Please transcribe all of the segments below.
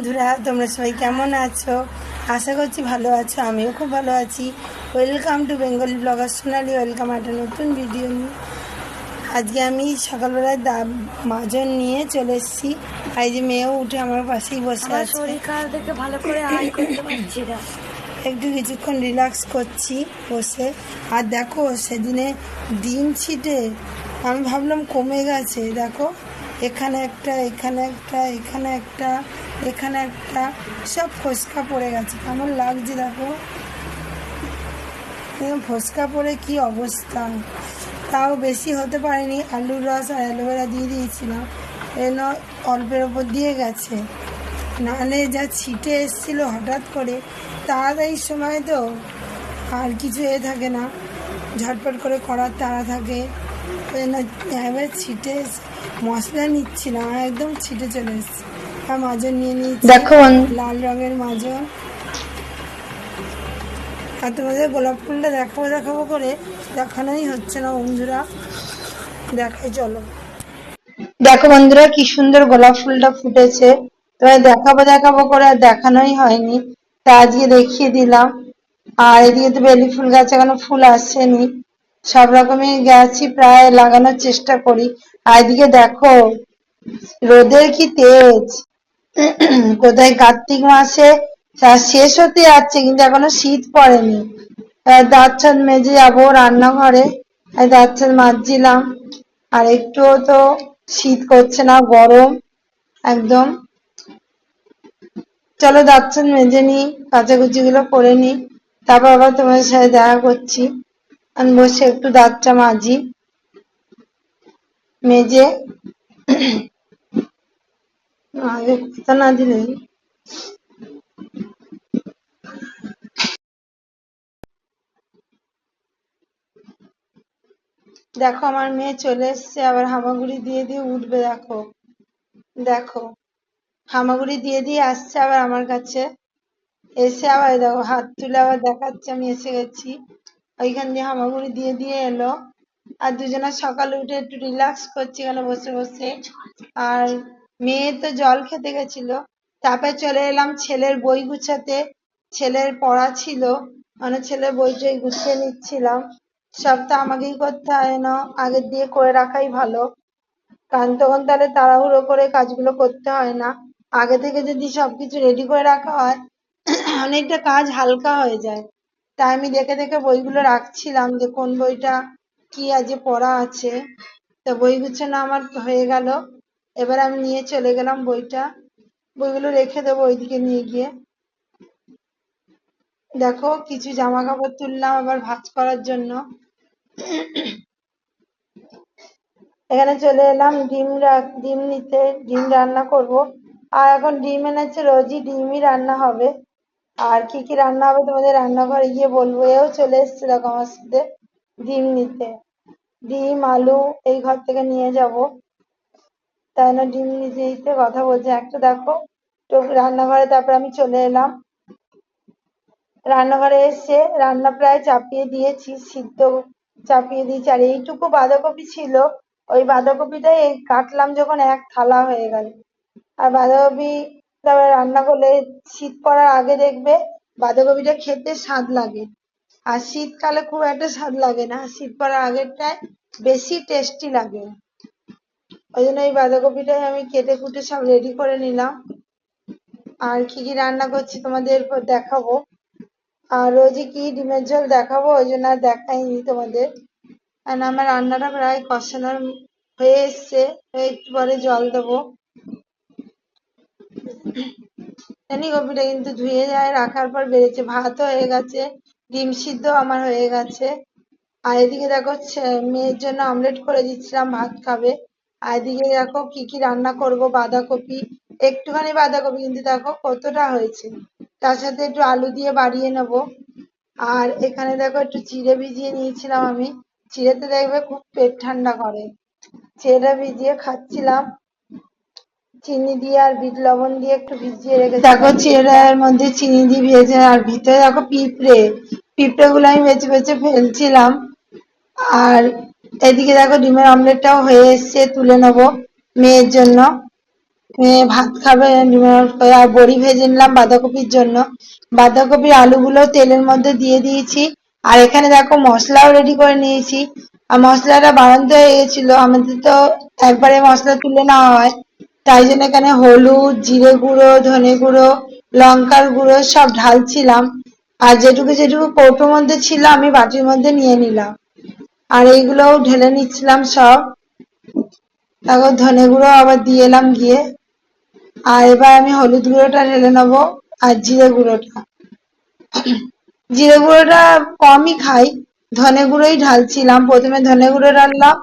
বন্ধুরা তোমরা সবাই কেমন আছো? আশা করছি ভালো আছো আমিও খুব ভালো আছি। Welcome to Bengali blogger Sonali welcome একটা নতুন ভিডিও নিয়ে। আজকে আমি সকালবেলায় দা মাজন নিয়ে চলে এসেছি। এই যে মেয়েও উঠে আমার পাশেই বসে আছে। ভালো করে একটু কিছুক্ষণ রিল্যাক্স করছি বসে। আর দেখো সেদিনে দিন ছিটে আমি ভাবলাম কমে গেছে। দেখো এখানে একটা এখানে একটা এখানে একটা। এখানে একটা সব ফসকা পড়ে গেছে। কেমন লাগছে দেখো? ফসকা পড়ে কি অবস্থা? তাও বেশি হতে পারেনি। আলুর রস আর অ্যালোভেরা দিয়ে দিয়েছিলাম। এন অল্পের ওপর দিয়ে গেছে। নাহলে যা ছিটে এসেছিল হঠাৎ করে তাড়াতাড়ি সময় তো আর কিছু এ থাকে না। ঝটপট করে করার তাড়া থাকে। এবার ছিটে মশলা নিচ্ছিলাম আর একদম ছিটে চলে এসেছে। আর মাজন নিয়ে নিয়েছি। দেখো লাল রঙের মাজন। আর তোমাদের গোলাপ ফুলটা দেখাবো দেখাবো করে দেখানোই হচ্ছে না বন্ধুরা। দেখাই চলো। দেখো বন্ধুরা কি সুন্দর গোলাপ ফুলটা ফুটেছে। তোমায় দেখাবো দেখাবো করে আর দেখানোই হয়নি। তা আজকে দেখিয়ে দিলাম। আর এদিকে তো বেলি ফুল গাছে এখনও ফুল আসছেনি সব রকমই গাছই প্রায় লাগানোর চেষ্টা করি। আর এদিকে দেখো রোদের কি তেজ। কোথায় কার্তিক মাসে তা শেষ হতে যাচ্ছে, কিন্তু এখনও শীত পড়েনি। দাঁত মেজে যাব রান্নাঘরে, আর দাঁত ছাদ মাজছিলাম। আর একটুও তো শীত করছে না, গরম, একদম। চলো দাঁত ছাদ মেজে নি কাচাকুচি গুলো করে নি তারপর আবার তোমার সাথে দেখা করছি। আমি বসে একটু দাঁতটা মাজি। মেজে দেখো, আমার মেয়ে চলে এসছে, আবার হামাগুড়ি দিয়ে দিয়ে উঠবে, দেখো। দেখো, হামাগুড়ি দিয়ে দিয়ে আসছে আবার আমার কাছে। এসে আবার দেখো, হাত তুলে আবার দেখাচ্ছে, আমি এসে গেছি। ওইখান দিয়ে হামাগুড়ি দিয়ে দিয়ে এলো। আর দুজনে সকালে উঠে একটু রিল্যাক্স করছি, এখানে বসে বসে। আর মেয়ে তো জল খেতে গেছিল। তারপরে চলে এলাম ছেলের বই গুছাতে। ছেলের পড়া ছিল। মানে ছেলের বই টই গুছিয়ে নিচ্ছিলাম। সব তো আমাকেই করতে হয় না। আগের দিয়ে করে রাখাই ভালো। কারণ তখন তাহলে তাড়াহুড়ো করে কাজগুলো করতে হয় না। আগে থেকে যদি সবকিছু রেডি করে রাখা হয়, অনেকটা কাজ হালকা হয়ে যায়। তাই আমি দেখে দেখে বইগুলো রাখছিলাম যে কোন বইটা কি আজকে পড়া আছে। তো বই গুছানো আমার হয়ে গেল। এবার আমি নিয়ে চলে গেলাম বইটা। বইগুলো রেখে দেবো ওইদিকে নিয়ে গিয়ে। দেখো, কিছু জামা কাপড় তুললাম আবার ভাঁজ করার জন্য। এখানে চলে এলাম, ডিম ডিম নিতে, ডিম রান্না করব। আর এখন ডিম এনেছে রোজই, ডিমই রান্না হবে। আর কি কি রান্না হবে তোমাদের রান্নাঘরে গিয়ে বলব। এও চলে এসছে দেখো আমার সাথে ডিম নিতে। ডিম, আলু এই ঘর থেকে নিয়ে যাব। তাই না ডিম নিতে কথা বলছে। একটা দেখো, তো রান্নাঘরে তারপর আমি চলে এলাম। রান্নাঘরে এসে রান্না প্রায় চাপিয়ে দিয়েছি, সিদ্ধ চাপিয়ে দিয়েছি। আর এইটুকু বাঁধাকপি ছিল, ওই বাঁধাকপিটাই কাটলাম যখন এক থালা হয়ে গেল। আর বাঁধাকপি তারপরে রান্না করলে শীত পড়ার আগে দেখবে বাঁধাকপিটা খেতে স্বাদ লাগে। আর শীতকালে খুব একটা স্বাদ লাগে না। শীত পড়ার আগেরটায় বেশি টেস্টি লাগে। ওই জন্য এই বাঁধাকপিটাই আমি কেটে কুটে সব রেডি করে নিলাম। আর কি কি রান্না করছি তোমাদের দেখাবো। আর রোজই কি ডিমের ঝোল দেখাবো, ওই জন্য আর দেখাইনি তোমাদের। কারণ আমার রান্নাটা প্রায় কষানোর হয়ে এসছে একটু পরে জল দেবো। জানি কপিটা কিন্তু ধুয়ে যায়, রাখার পর বেড়েছে, ভাতও হয়ে গেছে, ডিম সিদ্ধ আমার হয়ে গেছে। আর এদিকে দেখো মেয়ের জন্য অমলেট করে দিচ্ছিলাম, ভাত খাবে। আর এদিকে দেখো কি কি রান্না করব, বাঁধাকপি, একটুখানি বাঁধাকপি, কিন্তু দেখো কতটা হয়েছে। তার সাথে একটু আলু দিয়ে বাড়িয়ে নেব। আর এখানে দেখো একটু চিড়ে ভিজিয়ে নিয়েছিলাম আমি। চিড়েতে দেখবে খুব পেট ঠান্ডা করে। চিড়েটা ভিজিয়ে খাচ্ছিলাম। চিনি দিয়ে আর বিট লবণ দিয়ে একটু ভিজিয়ে রেখে দেখো চিড়ের মধ্যে চিনি দিয়ে ভেজে আর ভিতরে দেখো পিঁপড়ে। পিঁপড়ে গুলো আমি বেছে বেছে ফেলছিলাম। আর এদিকে দেখো ডিমের অমলেটটাও হয়ে এসছে, তুলে নেব মেয়ের জন্য। মেয়ে ভাত খাবে করে। আর বড়ি ভেজে নিলাম বাঁধাকপির জন্য। বাঁধাকপির আলুগুলো তেলের মধ্যে দিয়ে দিয়েছি। আর এখানে দেখো মশলাও রেডি করে নিয়েছি। আর মশলাটা বানাতে হয়ে গেছিল। আমাদের তো একবারে মশলা তুলে নেওয়া হয়। তাই জন্য এখানে হলুদ, জিরে গুঁড়ো, ধনে গুঁড়ো, লঙ্কার গুঁড়ো সব ঢালছিলাম। আর যেটুকু যেটুকু কৌটোর মধ্যে ছিল, আমি বাটির মধ্যে নিয়ে নিলাম। আর এইগুলোও ঢেলে নিচ্ছিলাম সব। তারপর ধনে গুঁড়ো আবার দিয়ে এলাম গিয়ে। আর এবার আমি হলুদ গুঁড়োটা ঢেলে নেব আর জিরে গুঁড়োটা। জিরে গুঁড়োটা কমই খাই। ধনে গুঁড়োই ঢালছিলাম। প্রথমে ধনে গুঁড়ো ঢাললাম,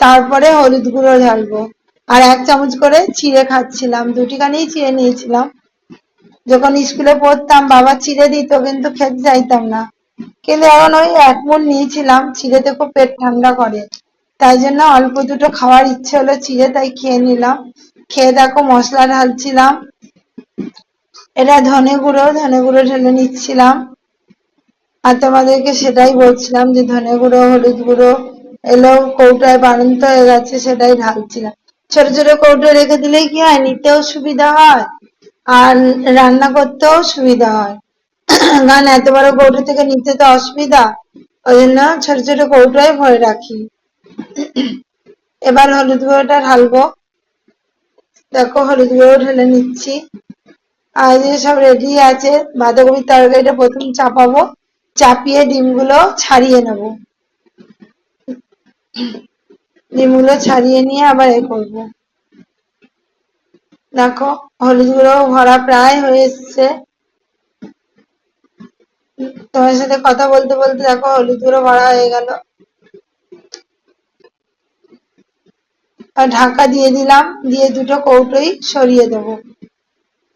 তারপরে হলুদ গুঁড়ো ঢালবো। আর এক চামচ করে চিড়ে খাচ্ছিলাম। দুটিখানেই চিড়ে নিয়েছিলাম। যখন স্কুলে পড়তাম, বাবা চিড়ে দিত, কিন্তু খেতে চাইতাম না। কিন্তু এখন ওই এক মুঠ নিয়েছিলাম, চিড়েতে খুব পেট ঠান্ডা করে। তাই জন্য অল্প দুটো খাওয়ার ইচ্ছে হলো চিড়ে, তাই খেয়ে নিলাম। খেয়ে দেখো মশলা ঢালছিলাম। এটা ধনে গুঁড়ো ধনে গুঁড়ো ঢেলে নিচ্ছিলাম। আর তোমাদেরকে সেটাই বলছিলাম যে ধনে গুঁড়ো, হলুদ গুঁড়ো, এলো কৌটায় বাড়ন্ত হয়ে গেছে সেটাই ঢালছিলাম। ছোট ছোট কৌটো রেখে দিলেই কি হয়? নিতেও সুবিধা হয় আর রান্না করতেও সুবিধা হয়। কারণ এত বড় কৌটো থেকে নিতে তো অসুবিধা। ওই জন্য ছোট ছোট কৌটোয় ভরে রাখি। এবার হলুদ গুঁড়োটা ঢালবো। দেখো, হলুদ গুঁড়ো ঢেলে নিচ্ছি। আর যে সব রেডি আছে, বাঁধাকপির তরকারিটা প্রথম চাপাবো। চাপিয়ে ডিমগুলো ছাড়িয়ে নেব। ডিমগুলো ছাড়িয়ে নিয়ে আবার এ করব। দেখো, হলুদ গুঁড়ো ভরা প্রায় হয়ে এসছে। তোমার সাথে কথা বলতে বলতে দেখো হলুদ গুঁড়ো ভরা হয়ে গেল। আর ঢাকা দিয়ে দিলাম, দিয়ে দুটো কৌটোই সরিয়ে দেব।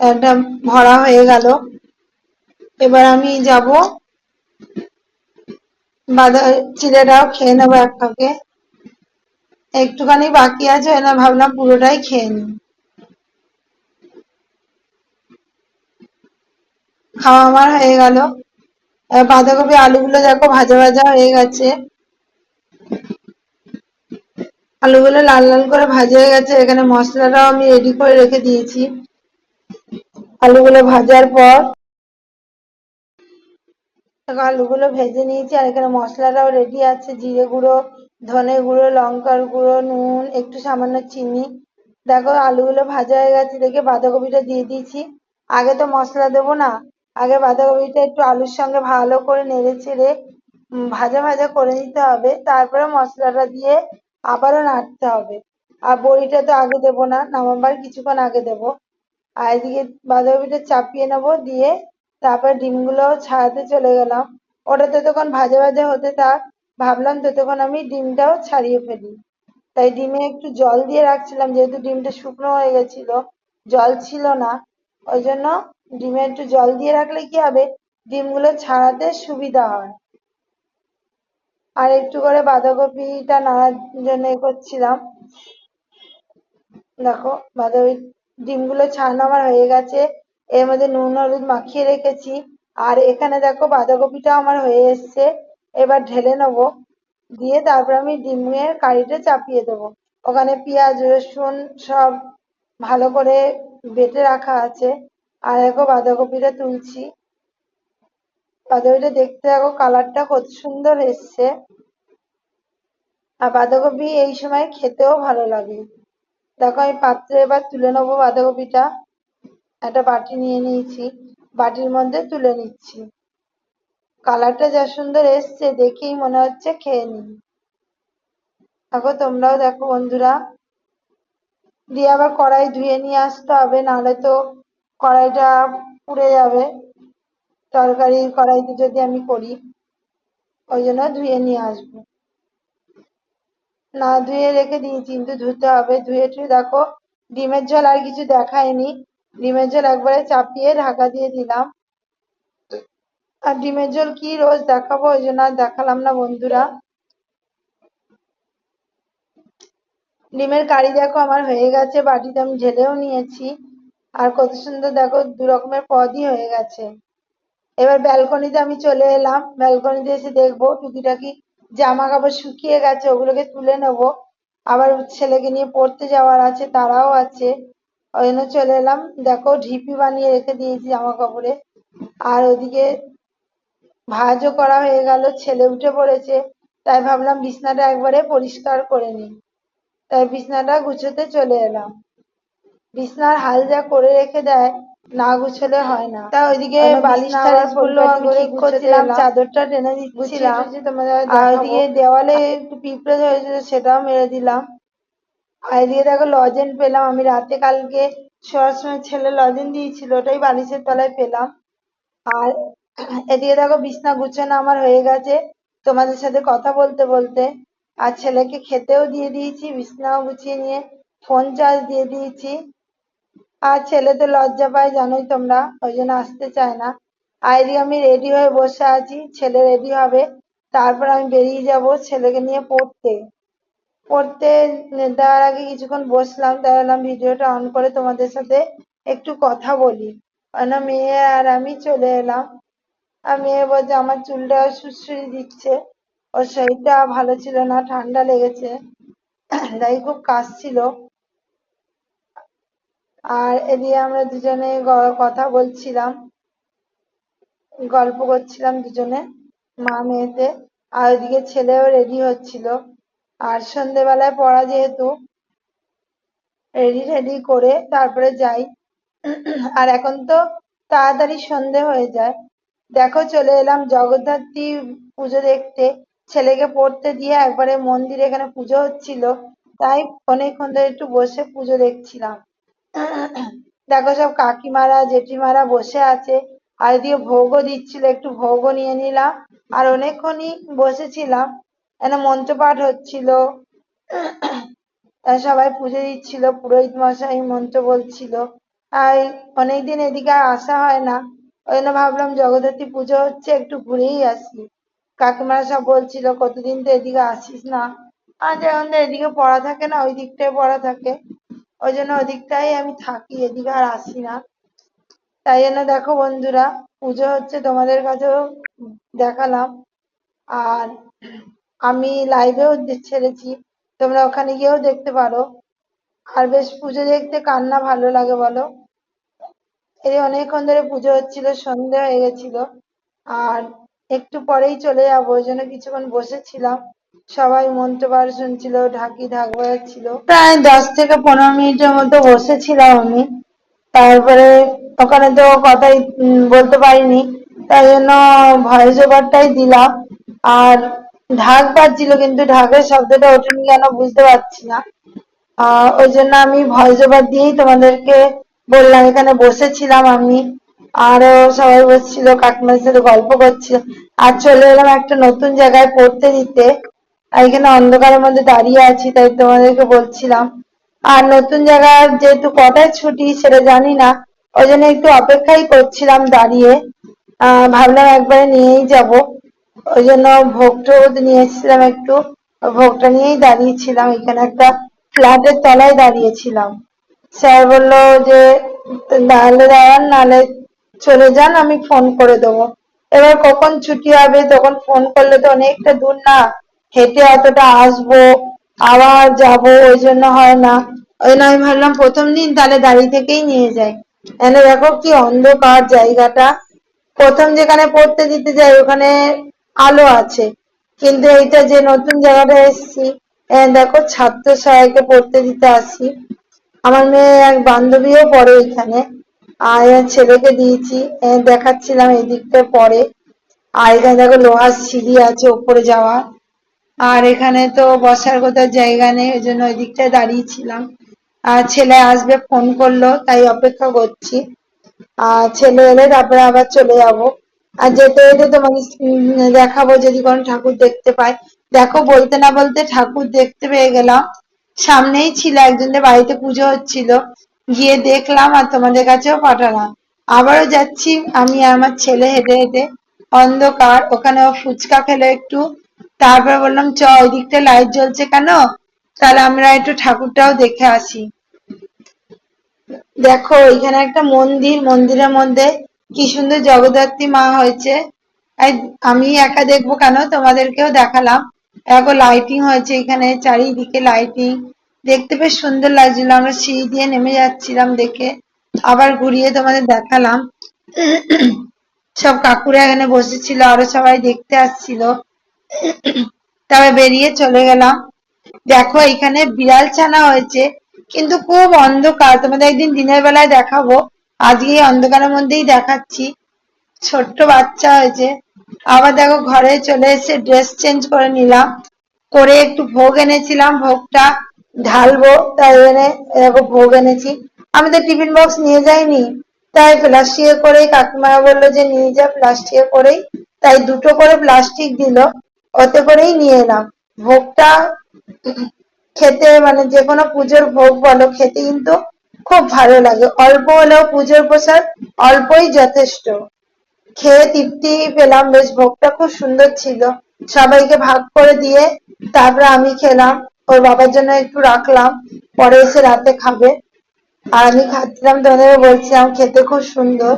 একটা ভরা হয়ে গেল। এবার আমি যাব বাদা চিড়েটাও খেয়ে নেব এক ফাঁকে একটুখানি বাকি আছে, না ভাবলাম পুরোটাই খেয়ে নিই। খাওয়া আমার হয়ে গেল। বাঁধাকপি আলুগুলো দেখো ভাজা ভাজা হয়ে গেছে। আলুগুলো লাল লাল করে ভাজা হয়ে গেছে, এখানে মশলাটাও আমি রেডি করে রেখে দিয়েছি। আলুগুলো ভাজার পর আলুগুলো ভেজে নিয়েছি, আর এখানে মশলাটাও রেডি আছে, জিরে গুঁড়ো, ধনে গুঁড়ো, লঙ্কার গুঁড়ো, নুন, একটু সামান্য চিনি। দেখো আলুগুলো ভাজা হয়ে গেছে, দেখে বাঁধাকপিটা দিয়ে দিয়েছি। আগে তো মশলা দেবো না আগে বাঁধাকপিটা একটু আলুর সঙ্গে ভালো করে নেড়ে চেড়ে, উম, ভাজা ভাজা করে নিতে হবে। তারপরে মশলাটা দিয়ে আবারও নাড়তে হবে। আর বড়িটা তো আগে দেবো না নামাবার কিছুক্ষণ আগে দেবো। আর এদিকে বাঁধাকপিটা চাপিয়ে নেব দিয়ে তারপর ডিমগুলো ছাড়াতে চলে গেলাম। ওটা ততক্ষণ ভাজা ভাজা হতে থাক, ভাবলাম ততক্ষণ আমি ডিমটাও ছাড়িয়ে ফেলি। তাই ডিমে একটু জল দিয়ে রাখছিলাম, যেহেতু ডিমটা শুকনো হয়ে গেছিল, জল ছিল না। ওই জন্য ডিমে একটু জল দিয়ে রাখলে কি হবে? ডিমগুলো ছাড়াতে সুবিধা হয়। আর একটু করে বাঁধাকপিটা নাড়ার জন্য এ করছিলাম। দেখো, বাঁধাকপি ডিমগুলো ছাড়ানো আমার হয়ে গেছে। এর মধ্যে নুন, হলুদ মাখিয়ে রেখেছি। আর এখানে দেখো, বাঁধাকপিটাও আমার হয়ে এসছে। এবার ঢেলে নেব। দিয়ে তারপর আমি ডিমের কারিটা চাপিয়ে দেবো। ওখানে পেঁয়াজ, রসুন সব ভালো করে বেটে রাখা আছে। আর দেখো বাঁধাকপিটা তুলছি। বাঁধাকপিটা দেখতে দেখো কালারটা কত সুন্দর এসছে। আর বাঁধাকপি এই সময় খেতেও ভালো লাগে। দেখো আমি পাত্রে এবার তুলে নেব বাঁধাকপিটা। একটা বাটি নিয়ে নিয়েছি। বাটির মধ্যে তুলে নিচ্ছি। কালারটা যা সুন্দর এসছে দেখেই মনে হচ্ছে খেয়ে নিই। দেখো তোমরাও দেখো বন্ধুরা। দিয়ে আবার কড়াই ধুয়ে নিয়ে আসতে হবে, নাহলে তো কড়াইটা পুড়ে যাবে। তরকারি কড়াইতে যদি আমি করি, ওই জন্য ধুয়ে নিয়ে আসব। না ধুয়ে রেখে দিয়েছি, কিন্তু ধুতে হবে। ধুয়ে টুয়ে দেখো, ডিমের ঝোল আর কিছু দেখায়নি। ডিমের ঝোল একবারে চাপিয়ে ঢাকা দিয়ে দিলাম। আর ডিমের ঝোল কি রোজ দেখাবো, ওই জন্য আর দেখালাম না বন্ধুরা। ডিমের কারি দেখো আমার হয়ে গেছে, বাটিতে আমি ঢেলেও নিয়েছি। আর কত সুন্দর দেখো দু রকমের পদই হয়ে গেছে। এবার ব্যালকনিতে আমি চলে এলাম। ব্যালকনিতে এসে দেখব টুকিটাকি জামা কাপড় শুকিয়ে গেছে, ওগুলোকে তুলে নেব। আবার ছেলেকে নিয়ে পড়তে যাওয়ার আছে, তারাও আছে। ওই জন্য চলে এলাম। দেখো ঢিপি বানিয়ে রেখে দিয়েছি জামা কাপড়ে আর ওদিকে ভাঁজও করা হয়ে গেল, ছেলে উঠে পড়েছে। তাই ভাবলাম বিছনাটা একবারে পরিষ্কার করে নিই। তাই বিছনাটা গুছোতে চলে এলাম। বিছনার হাল যা করে রেখে দেয় না গুছলে হয় না। তা ওইদিকে বালিশটা গুলো আমি ঠিক করছিলাম চাদরটা টেনে দিচ্ছিলাম। আর ওইদিকে দেওয়ালে একটু পিঁপড়ে ধরেছিল সেটাও মেরে দিলাম। আর এদিকে দেখো লজেন পেলাম। আমি রাতে কালকে শোয়ার সময় ছেলে লজেন দিয়েছিল ওটাই বালিশের তলায় পেলাম। আর এদিকে দেখো বিছনা গুছানো আমার হয়ে গেছে। তোমাদের সাথে কথা বলতে বলতে। আর ছেলেকে খেতেও দিয়ে দিয়েছি বিছনাও গুছিয়ে নিয়ে ফোন চার্জ দিয়ে দিয়েছি। আর ছেলে তো লজ্জা পায় জানোই তোমরা, ওই জন্য আসতে চায় না। এদিকে আমি রেডি হয়ে বসে আছি, ছেলে রেডি হবে। তারপর আমি বেরিয়ে যাব ছেলেকে নিয়ে পড়তে। পড়তে দেওয়ার আগে কিছুক্ষণ বসলাম ভাবলাম ভিডিওটা অন করে তোমাদের সাথে একটু কথা বলি। কেন মেয়ে আর আমি চলে এলাম। আর মেয়ে বলছে, আমার চুলটা সুড়সুড়ি দিচ্ছে। ওর শরীরটা ভালো ছিল না, ঠান্ডা লেগেছে। তাই খুব কাশছিল। আর এদিকে আমরা দুজনে কথা বলছিলাম, গল্প করছিলাম দুজনে, মা মেয়েতে। আর ওইদিকে ছেলেও রেডি হচ্ছিল। আর সন্ধেবেলায় পড়া যেহেতু রেডি টেডি করে তারপরে যাই। আর এখন তো তাড়াতাড়ি সন্ধে হয়ে যায়। দেখো চলে এলাম জগদ্ধাত্রী পুজো দেখতে। ছেলেকে পড়তে দিয়ে একবারে মন্দিরে এখানে পুজো হচ্ছিল। তাই অনেকক্ষণ ধরে একটু বসে পুজো দেখছিলাম। দেখো সব কাকিমারা, জেঠিমারা বসে আছে। আর এদিকে ভোগও দিচ্ছিল, একটু ভোগও নিয়ে নিলাম। আর অনেকক্ষণই বসেছিলাম। এখানে মন্ত্রপাঠ হচ্ছিল। সবাই পুজো দিচ্ছিল, পুরোহিত মশাই মন্ত্র বলছিল। আর অনেকদিন এদিকে আর আসা হয় না। ওই জন্য ভাবলাম জগদ্ধাত্রী পুজো হচ্ছে, একটু ঘুরেই আসি। কাকিমারা সব বলছিল, কতদিন তো এদিকে আসিস না? আর যেমন এদিকে পড়া থাকে না, ওই দিকটায় পড়া থাকে। ওই জন্য ওই দিকটাই আমি থাকি, এদিকে আর আসি না। তাই জন্য দেখো বন্ধুরা, পুজো হচ্ছে তোমাদের কাছেও দেখালাম। আর আমি লাইভেও ছেড়েছি, তোমরা ওখানে গিয়েও দেখতে পারো। আর বেশ পুজো দেখতে কার না ভালো লাগে বলো। এই অনেকক্ষণ ধরে পুজো হচ্ছিল, সন্ধে হয়ে গেছিল। আর একটু পরেই চলে যাব ওই জন্য কিছুক্ষণ বসেছিলাম। সবাই মন্ত্রবার শুনছিল ঢাকি ঢাক বাজাচ্ছিল প্রায় দশ থেকে পনেরো মিনিটের মতো বসেছিলাম আমি। তারপরে ওখানে তো কথাই বলতে পারিনি। তাই জন্য ভয়েস ওভারটাই দিলাম। আর ঢাক বাজছিল, কিন্তু ঢাকের শব্দটা ওঠেনি কেন বুঝতে পারছি না। ওই জন্য আমি ভয়েস ওভার দিয়েই তোমাদেরকে বললাম, এখানে বসেছিলাম আমি। আরও সবাই বসছিল কাকিমার সাথে গল্প করছিল। আর চলে এলাম একটা নতুন জায়গায় পড়তে দিতে। আর এখানে অন্ধকারের মধ্যে দাঁড়িয়ে আছি, তাই তোমাদেরকে বলছিলাম। আর নতুন জায়গার যেহেতু কটায় ছুটি সেটা জানি না, ওই জন্য একটু অপেক্ষাই করছিলাম দাঁড়িয়ে। ভাবলাম একবারে নিয়েই যাব। ওই জন্য ভোগটা নিয়ে এসেছিলাম একটু। ভোগটা নিয়েই দাঁড়িয়েছিলাম, এখানে একটা ফ্ল্যাটের তলায় দাঁড়িয়েছিলাম। স্যার বলল যে, নাহলে দাঁড়ান, নাহলে চলে যান, আমি ফোন করে দেবো। এবার কখন ছুটি হবে, তখন ফোন করলে তো অনেকটা দূর না। হেঁটে অতটা আসব, আবার যাব, ওই জন্য হয় না। ওই জন্য আমি ভাবলাম প্রথম দিন তাহলে দাঁড়িয়ে থেকেই নিয়ে যাই। এখানে দেখো কি অন্ধকার জায়গাটা। প্রথম যেখানে পড়তে দিতে যাই, ওখানে আলো আছে। কিন্তু এইটা যে নতুন জায়গাটা এসেছি দেখো ছাত্র সহায়কে পড়তে দিতে আসি। আমার মেয়ে এক বান্ধবীও পড়ে এখানে। আর ছেলেকে দিয়েছি দেখাচ্ছিলাম এদিকটা পরে। আর এখানে দেখো লোহার সিঁড়ি আছে ওপরে যাওয়া আর এখানে তো বসার কোথাও জায়গা নেই, ওই জন্য ওই দিকটায় দাঁড়িয়েছিলাম আর ছেলে আসবে, ফোন করল, তাই অপেক্ষা করছি। আর ছেলে এলে তারপরে আবার চলে যাব। আর যেতে যেতে তোমাকে দেখাবো, যদি কোনো ঠাকুর দেখতে পাই। দেখো, বলতে না বলতে ঠাকুর দেখতে পেয়ে গেলাম। সামনেই ছিল একজনের বাড়িতে পুজো হচ্ছিল। গিয়ে দেখলাম আর তোমাদের কাছেও পাঠালাম। আবারও যাচ্ছি, আমি আমার ছেলে হেঁটে হেঁটে। অন্ধকার, ওখানে ফুচকা খেলো একটু। তারপরে বললাম চ ওই দিকটা লাইট জ্বলছে কেন? তাহলে আমরা একটু ঠাকুরটাও দেখে আসি। দেখো, এখানে একটা মন্দির, মন্দিরের মধ্যে কি সুন্দর জগদ্ধাত্রী মা হয়েছে। আমি একা দেখব কেন? তোমাদেরকেও দেখালাম। দেখো লাইটিং হয়েছে এখানে, চারিদিকে লাইটিং দেখতে বেশ সুন্দর লাগছিল, আমরা সিঁড়ি দিয়ে নেমে যাচ্ছিলাম দেখে। আবার ঘুরিয়ে তোমাদের দেখালাম। সব কাকুরা এখানে বসেছিল, আরও সবাই দেখতে আসছিল। তবে বেরিয়ে চলে গেলাম। দেখো, এখানে বিড়াল ছানা হয়েছে, কিন্তু খুব অন্ধকার। তোমাদের একদিন দিনের বেলায় দেখাবো। আজকে অন্ধকারের মধ্যেই দেখাচ্ছি। ছোট্ট বাচ্চা হয়েছে। আবার দেখো, ঘরে চলে এসে ড্রেস চেঞ্জ করে নিলাম। করে একটু ভোগ এনেছিলাম, ভোগটা ঢালবো। তাই এনে দেখো ভোগ এনেছি। আমি তো টিফিন বক্স নিয়ে যাইনি। তাই প্লাস্টিকে করেই কাকিমা বলল যে, নিয়ে যা প্লাস্টিকে করেই। তাই দুটো করে প্লাস্টিক দিল। ওতে করেই নিয়ে এলাম। ভোগটা খেতে মানে যে কোনো পুজোর ভোগ বলো, খেতে কিন্তু খুব ভালো লাগে। অল্প হলেও পুজোর প্রসাদ অল্পই যথেষ্ট। খেয়ে তৃপ্তি পেলাম, বেশ ভোগটা খুব সুন্দর ছিল। সবাইকে ভাগ করে দিয়ে তারপরে আমি খেলাম। ওর বাবার জন্য একটু রাখলাম, পরে এসে রাতে খাবে। আর আমি খাচ্ছিলাম তোমাদের বলছিলাম, খেতে খুব সুন্দর।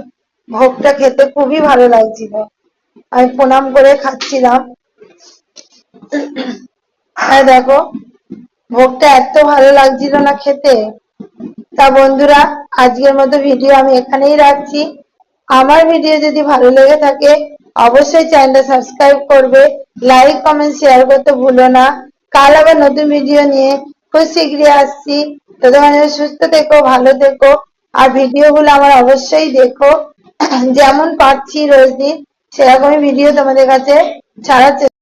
ভোগটা খেতে খুবই ভালো লাগছিল। আমি প্রণাম করে খাচ্ছিলাম। আর দেখো, ভোগটা এত ভালো লাগছিল না খেতে। তা বন্ধুরা, আজকের মতো ভিডিও আমি এখানেই রাখছি। আমার ভিডিও যদি ভালো লেগে থাকে, অবশ্যই চ্যানেলটা সাবস্ক্রাইব করবে লাইক কমেন্ট শেয়ার করতে ভুলো না। কাল আবার নতুন ভিডিও নিয়ে খুব শীঘ্রই আসছি। ততক্ষণে সুস্থ থেকো, ভালো থেকো। আর ভিডিওগুলো আমার অবশ্যই দেখো। যেমন পাচ্ছি রোজ দিন, সেরকমই ভিডিও তোমাদের কাছে ছাড়ার চেষ্টা